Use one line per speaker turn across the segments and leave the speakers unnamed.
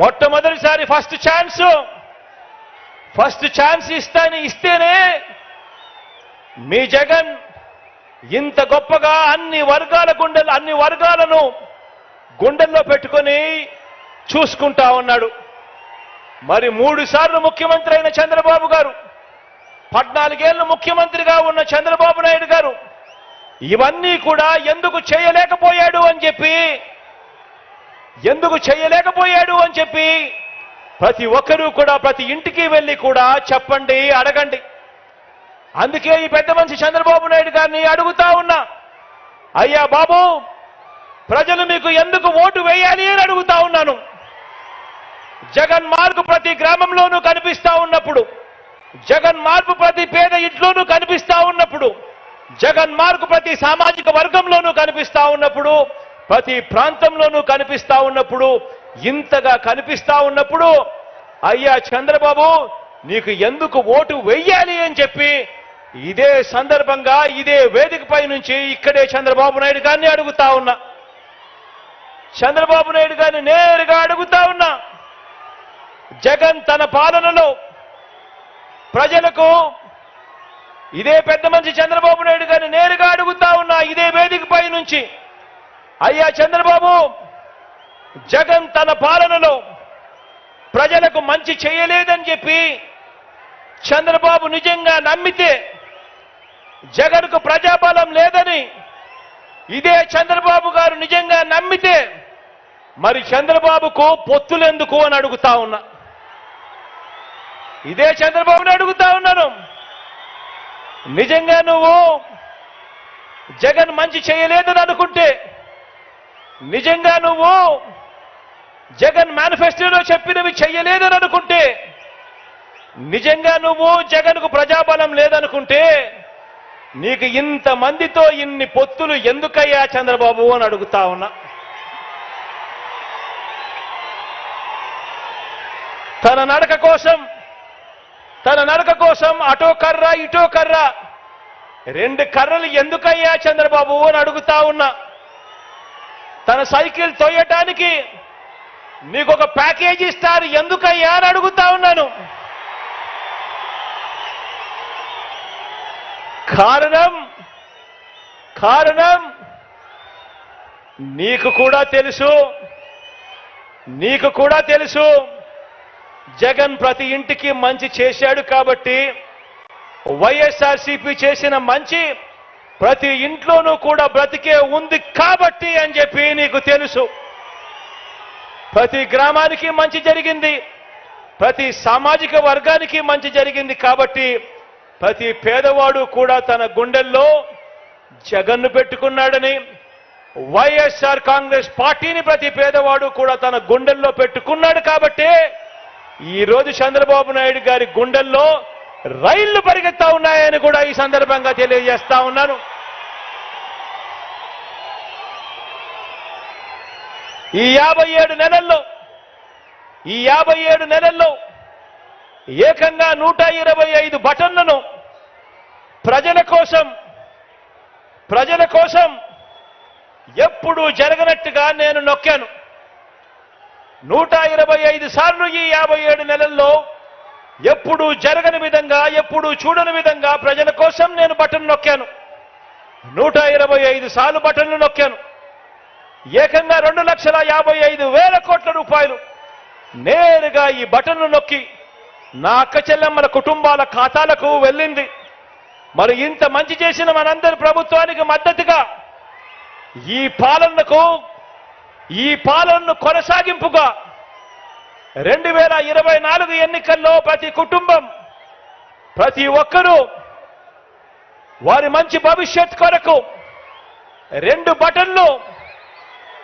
మొట్టమొదటిసారి first chance. First chance ఇస్తాని ఇస్తేనే మీ జగన్ ఇంత గొప్పగా అన్ని వర్గాల గుండెలు అన్ని వర్గాలను గుండెల్లో పెట్టుకొని చూసుకుంటా ఉన్నాడు. మరి మూడు సార్లు ముఖ్యమంత్రి అయిన చంద్రబాబు గారు పద్నాలుగేళ్ళు ముఖ్యమంత్రిగా ఉన్న చంద్రబాబు నాయుడు గారు ఇవన్నీ కూడా ఎందుకు చేయలేకపోయాడు అని చెప్పి ఎందుకు చేయలేకపోయాడు అని చెప్పి ప్రతి ఒక్కరూ కూడా ప్రతి ఇంటికి వెళ్ళి కూడా చెప్పండి అడగండి. అందుకే ఈ పెద్ద మనిషి చంద్రబాబు నాయుడు గారిని అడుగుతా ఉన్నా. అయ్యా బాబు ప్రజలు మీకు ఎందుకు ఓటు వేయాలి అని అడుగుతా ఉన్నాను. జగన్ మార్పు ప్రతి గ్రామంలోనూ కనిపిస్తా ఉన్నప్పుడు జగన్ మార్పు ప్రతి పేద ఇంట్లోనూ కనిపిస్తా ఉన్నప్పుడు జగన్ మార్పు ప్రతి సామాజిక వర్గంలోనూ కనిపిస్తా ఉన్నప్పుడు ప్రతి ప్రాంతంలోనూ కనిపిస్తా ఉన్నప్పుడు ఇంతగా కనిపిస్తా ఉన్నప్పుడు అయ్యా చంద్రబాబు నీకు ఎందుకు ఓటు వెయ్యాలి అని చెప్పి ఇదే సందర్భంగా ఇదే వేదికపై నుంచి ఇక్కడే చంద్రబాబు నాయుడు గారిని అడుగుతా ఉన్నా. చంద్రబాబు నాయుడు గారిని నేరుగా అడుగుతా ఉన్నా. జగన్ తన పాలనలో ప్రజలకు ఇదే పెద్ద మనిషి చంద్రబాబు నాయుడు గారిని నేరుగా అడుగుతా ఉన్నా ఇదే వేదికపై నుంచి. అయ్యా చంద్రబాబు జగన్ తన పాలనలో ప్రజలకు మంచి చేయలేదని చెప్పి చంద్రబాబు నిజంగా నమ్మితే జగన్కు ప్రజాబలం లేదని ఇదే చంద్రబాబు గారు నిజంగా నమ్మితే మరి చంద్రబాబుకు పొత్తులెందుకు అని అడుగుతా ఉన్నా. ఇదే చంద్రబాబుని అడుగుతా ఉన్నాను. నిజంగా నువ్వు జగన్ మంచి చేయలేదని అనుకుంటే నిజంగా నువ్వు జగన్ మేనిఫెస్టోలో చెప్పినవి చెయ్యలేదని అనుకుంటే నిజంగా నువ్వు జగన్కు ప్రజాబలం లేదనుకుంటే నీకు ఇంతమందితో ఇన్ని పొత్తులు ఎందుకయ్యా చంద్రబాబు అని అడుగుతా ఉన్నా. తన నడక కోసం తన నడక కోసం అటో కర్ర ఇటో కర్ర రెండు కర్రలు ఎందుకయ్యా చంద్రబాబు అని అడుగుతా ఉన్నా. తన సైకిల్ తొయ్యటానికి నీకు ఒక ప్యాకేజ్ ఇస్తారు. ఎందుకయ్యా అని అడుగుతా ఉన్నాను. కారణం కారణం నీకు కూడా తెలుసు. నీకు కూడా తెలుసు. జగన్ ప్రతి ఇంటికి మంచి చేశాడు కాబట్టి వైఎస్ఆర్సీపీ చేసిన మంచి ప్రతి ఇంట్లోనూ కూడా బ్రతికే ఉంది కాబట్టి అని చెప్పి నీకు తెలుసు. ప్రతి గ్రామానికి మంచి జరిగింది. ప్రతి సామాజిక వర్గానికి మంచి జరిగింది కాబట్టి ప్రతి పేదవాడు కూడా తన గుండెల్లో జగన్ను పెట్టుకున్నాడని వైఎస్ఆర్ కాంగ్రెస్ పార్టీని ప్రతి పేదవాడు కూడా తన గుండెల్లో పెట్టుకున్నాడు కాబట్టి ఈరోజు చంద్రబాబు నాయుడు గారి గుండెల్లో రైళ్ళు పరిగెత్తా ఉన్నాయని కూడా ఈ సందర్భంగా తెలియజేస్తా ఉన్నాను. ఈ యాభై ఏడు నెలల్లో ఈ యాభై ఏడు నెలల్లో ఏకంగా నూట ఇరవై ఐదు బటన్లను ప్రజల కోసం ప్రజల కోసం ఎప్పుడూ జరగనట్టుగా నేను నొక్కాను. నూట ఇరవై ఐదు సార్లు ఈ యాభై ఏడు నెలల్లో ఎప్పుడు జరగని విధంగా ఎప్పుడు చూడని విధంగా ప్రజల కోసం నేను బటన్ నొక్కాను. నూట ఇరవై ఐదు సార్లు బటన్లు నొక్కాను. ఏకంగా రెండు లక్షల యాభై ఐదు వేల కోట్ల రూపాయలు నేరుగా ఈ బటన్లు నొక్కి నా అక్క చెల్లెమ్మల కుటుంబాల ఖాతాలకు వెళ్ళింది. మరి ఇంత మంచి చేసిన మనందరి ప్రభుత్వానికి మద్దతుగా ఈ పాలనకు ఈ పాలనను కొనసాగింపుగా రెండు వేల ఇరవై నాలుగు ఎన్నికల్లో ప్రతి కుటుంబం ప్రతి ఒక్కరూ వారి మంచి భవిష్యత్ కొరకు రెండు బటన్లు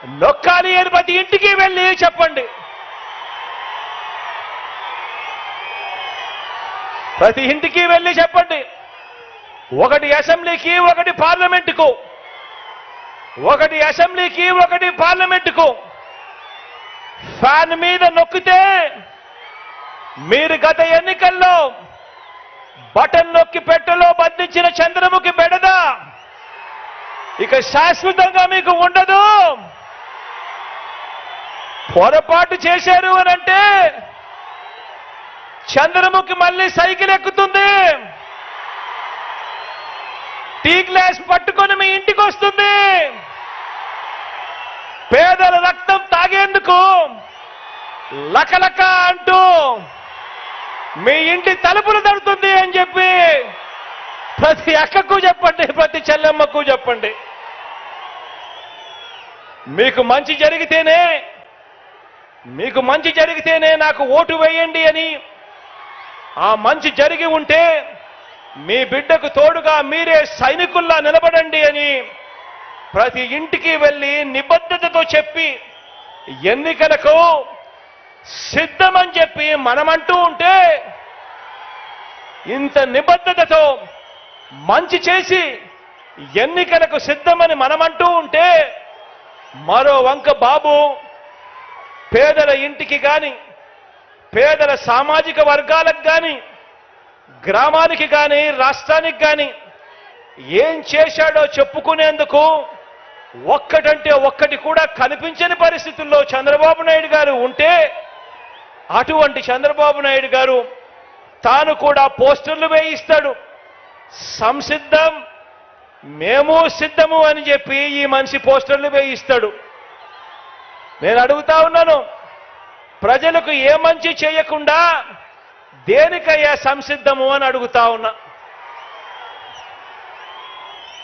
నొక్కాలి అని ప్రతి ఇంటికి వెళ్ళి చెప్పండి. ప్రతి ఇంటికి వెళ్ళి చెప్పండి. ఒకటి అసెంబ్లీకి ఒకటి పార్లమెంటుకు. ఒకటి అసెంబ్లీకి ఒకటి పార్లమెంటుకు. ఫ్యాన్ మీద నొక్కితే మీరు గత ఎన్నికల్లో బటన్ నొక్కి పెట్టెలో బంధించిన చంద్రముఖి బెడద ఇక శాశ్వతంగా మీకు ఉండదు. పొరపాటు చేశారు అని అంటే చంద్రముఖి మళ్ళీ సైకిల్ ఎక్కుతుంది. టీ గ్లాస్ పట్టుకొని మీ ఇంటికి వస్తుంది పేదల రక్తం తాగేందుకు లకలక అంటూ మీ ఇంటి తలుపులు తడుతుంది అని చెప్పి ప్రతి అక్కకు చెప్పండి ప్రతి చెల్లెమ్మకు చెప్పండి. మీకు మంచి జరిగితేనే మీకు మంచి జరిగితేనే నాకు ఓటు వేయండి అని ఆ మంచి జరిగి ఉంటే మీ బిడ్డకు తోడుగా మీరే సైనికుల్లా నిలబడండి అని ప్రతి ఇంటికి వెళ్ళి నిబద్ధతతో చెప్పి ఎన్నికలకు సిద్ధమని చెప్పి మనమంటూ ఉంటే ఇంత నిబద్ధతతో మంచి చేసి ఎన్నికలకు సిద్ధమని మనమంటూ ఉంటే మరో వంక బాబు పేదల ఇంటికి కానీ పేదల సామాజిక వర్గాలకు కానీ గ్రామానికి కానీ రాష్ట్రానికి కానీ ఏం చేశాడో చెప్పుకునేందుకు ఒక్కటంటే ఒక్కటి కూడా కనిపించని పరిస్థితుల్లో చంద్రబాబు నాయుడు గారు ఉంటే అటువంటి చంద్రబాబు నాయుడు గారు తాను కూడా పోస్టర్లు వేయిస్తాడు. సంసిద్ధం మేము సిద్ధము అని చెప్పి ఈ మనిషి పోస్టర్లు వేయిస్తాడు. నేను అడుగుతా ఉన్నాను ప్రజలకు ఏ మంచి చేయకుండా దేనికయ్యా సంసిద్ధము అని అడుగుతా ఉన్నా.